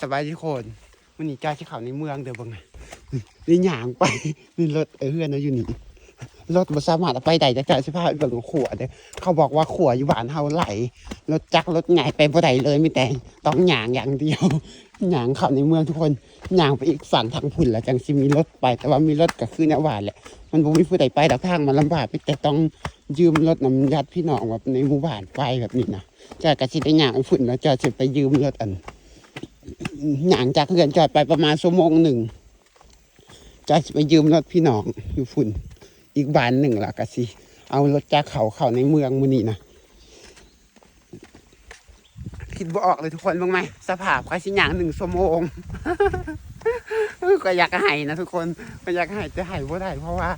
สบายทุกคนวันนี้จ้าที่เขาในเมืองเดี๋ยวบังไงนี่หยางไปนี่รถเออเพื่อนเราอยู่นี่รถบสามารถเอไปได้จะจ่ายสิพาไปเบิ่งขวดเด้อเขาบอกว่าขวดอยู่บ้านเฮาไหลรถจักรรถใหญ่ไปบ่ได้เลยมีแต่ต้องหยางอย่างเดียวหยางเข้าในเมืองทุกคนหยางไปอีกฝั่งทางพุ่นแล้วจังสิมีรถไป แต่ว่ามีรถก็คือแนวหวานแหละ มันบ่มีผู้ใดไปดอกทางมันลำบากไปแต่ต้องยืมรถนำญาติพี่น้องแบบในหมู่บ้านไปแบบนี้นะจ้าก็สิได้หยางไปพุ่นแล้วจ้าสิไปยืมรถอัน หยางจากเรือนจอดไปประมาณชั่วโมงหนึ่งจะไปยืมรถพี่น้องอยู่ฝุ่น อีกบานหนึ่งล่ะก็สิเอารถจากเขาเข้าในเมืองมือนี่นะคิดบ่ออกเลยทุกคนบ้างไหมสภาพก็สิหยางหนึ่งชั่วโมงก็อยากให้นะทุกคนก็อยากให้จะให้บ่ได้เพราะว่า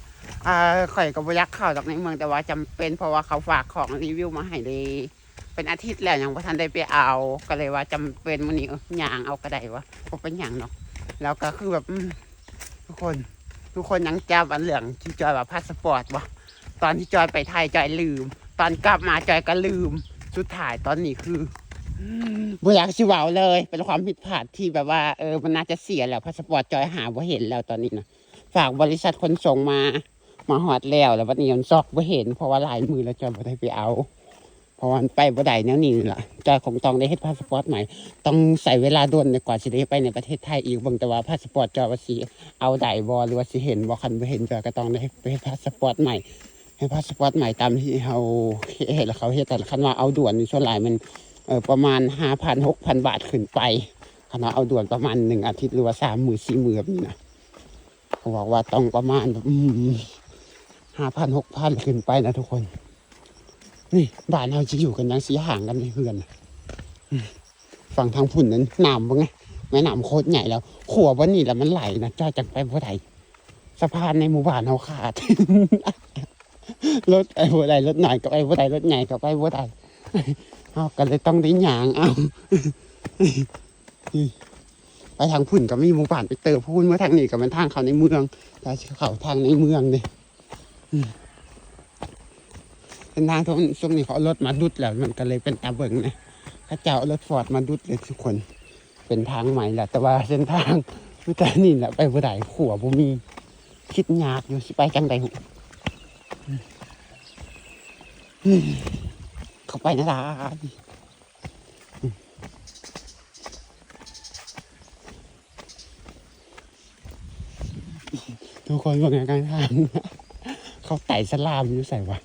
อ่าข่อยก็บ่อยากเข้าจากในเมืองแต่ว่าจำเป็นเพราะว่าเขาฝากของรีวิวมาให้เลย เป็นอาทิตย์แล้วยังพ่ทันได้ไปเอา ก็เลยว่าจำเป็นมันนี้อย่างเอาก็ไดวะเพราะเป็นอย่างเนาะแล้วก็คือแบบทุกคนทุกคนยังจำอันเหลืองที่จอยแบบพาสปอร์ตวะตอนที่จอยไปไทยจอยลืม ตอนกลับมาจอยก็ลืมสุดท้ายตอนนี้คือบ่อยากชิวาเลย เป็นความผิดพลาดที่แบบว่าเออมันน่าจะเสียแล้วพาสปอร์ตจอยหาบ่าเห็นแล้วตอนนี้นะฝากบริษัทขนส่งมามาหอดแล้วแล้ววันนี้มันซอกบ่าเห็น เพราะว่าหลายมือแล้วจอยบ่ได้ไปเอา เพราะว่าไปบ่ได้แนวนี้ล่ะจอยคงต้องได้เฮ็ดพาสปอร์ตใหม่ ต้องใส่เวลาด่วนกว่าสิได้ไปในประเทศไทยอีกเบิ่งแต่ว่าพาสปอร์ตจอว่าสิเอาได้บ่หรือว่าสิเห็นบ่คันบ่เห็นจอก็ต้องได้ไปเฮ็ดพาสปอร์ตใหม่ให้พาสปอร์ตใหม่ตามที่เฮาเฮ็ดแล้วเขาเฮ็ดแต่คันว่าเอาด่วนนี่ส่วนหลายมันเออประมาณ5,000 6,000 บาทขึ้นไปคันว่าเอาด่วนประมาณหนึ่งอาทิตย์หรือว่า3มื้อ4มื้อแบบนี้นะเขาบอกว่าต้องประมาณ5,000 6,000ขึ้นไปนะทุกคน นี่บ้านเราจะอยู่กันยังสีห่างกันในเพื่อนน่ะฝั่งทางพุ่นนั้นน้ำว่าไงแม่น้ำโคตรใหญ่แล้ว ขัววันนี้แล้วมันไหลนะจ้าจังไปบ่ได้สะพานในหมู่บ้านเราขาดรถไอ้บ่ได้รถหน่อยกับไอ้บ่ได้รถใหญ่กับไอ้บ่ได้เอาก็เลยต้องได้หยางเอาไปทางพุ่นก็มีหมู่บ้านไปเติมพุ่นเมื่อทางนี้ก็เป็นทางเขาในเมืองแต่เขาทางในเมืองนี่ เป็นทางทางช่วงนี้เขารถมาดุดแล้วมันก็เลยเป็นตาเบิงนะข้าเจ้ารถฟอร์ดมาดุดเลยทุกคน เป็นทางใหม่แหละแต่ว่าเส้นทางวิจานี่แหละไปบ่ได้ขัวบ่มีคิดยากอยู่สิไปจังใดหุเข้าไปนะล่ะทุกคนว่าไงกันทางเขาไต่สลามอยู่ใส่วะ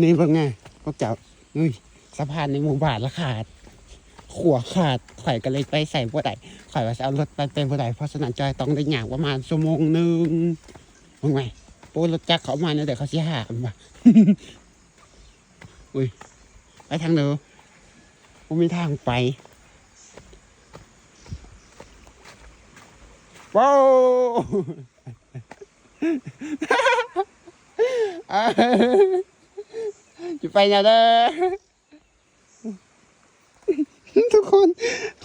นี่เป็นไงพวกเจ้านุ้ยสะพานในหมู่บ้านละขาด ขัวขาดข่อยก็เลยไปใส่บ่ไดข่อยว่าจะเอารถไปไปบ่ไดเพราะฉะนั้นจอยต้องได้หยางประมาณชั่วโมงหนึ่งว่าไงโอ้รถจักรเขามาเนี่ยเดี๋ยวเขาเสิหามว่ะอุ้ยไปทางเดิมผมมีทางไปว้าว อ่าจะไปนะเด้อทุกคน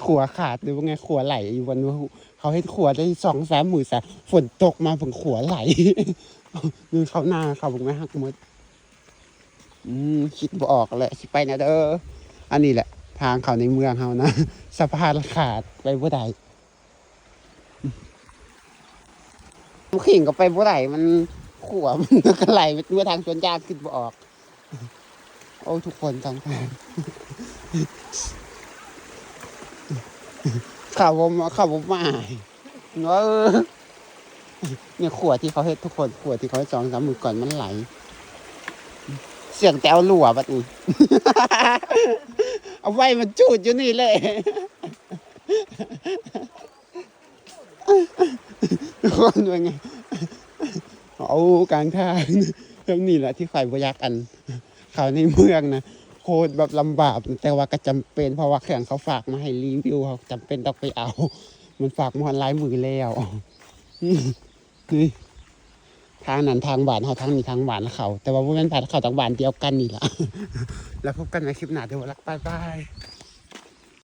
ขัวขาดหรือว่าไงขัวไหลอยู่บนเขาให้ขัวได้สองสามหมื่นสามฝนตกมาผมขัวไหลดูเขาหน้าเขาบอกไหมฮักมดอืมคิดบออกแหละสิไปนะเด้ออันนี้แหละ ทางเขาในเมืองเขานะสะพานขาดไปบ่ได้ขิงก็ไปบ่ได้มัน ขัวมันก็ไหลไปตัวทางสวนยางคิดบ่ออก โอ้ทุกคนทางทางข่าวผมข่าวผมมาเออเนี่ยขวดที่เขาเฮ็ดทุกคนขวดที่เขาให้สองสามมือก่อนมันไหล เสียงแต้วหลัวบัดนี้เอาไว้มันจูดอยู่นี่เลยทุกคนเป็นไง เอากลางทางเรื่องนี้แหละที่ข่อยบอยักอันเขาในเมืองนะโคตรแบบลำบากแต่ว่าก็จำเป็นเพราะว่าเครื่องเขาฝากมาให้รีวิวเขาจำเป็นต้องไปเอา มันฝากมาหลายมือแล้วนี่ทางนั้นทางบ้านเขาทางนี้ทางบ้านเขา แต่ว่าพวกนั้นบ้านเขาทางบ้านเดียวกันนี่แหละแล้วพบกันในคลิปหน้าเดี๋ยวรักบายบาย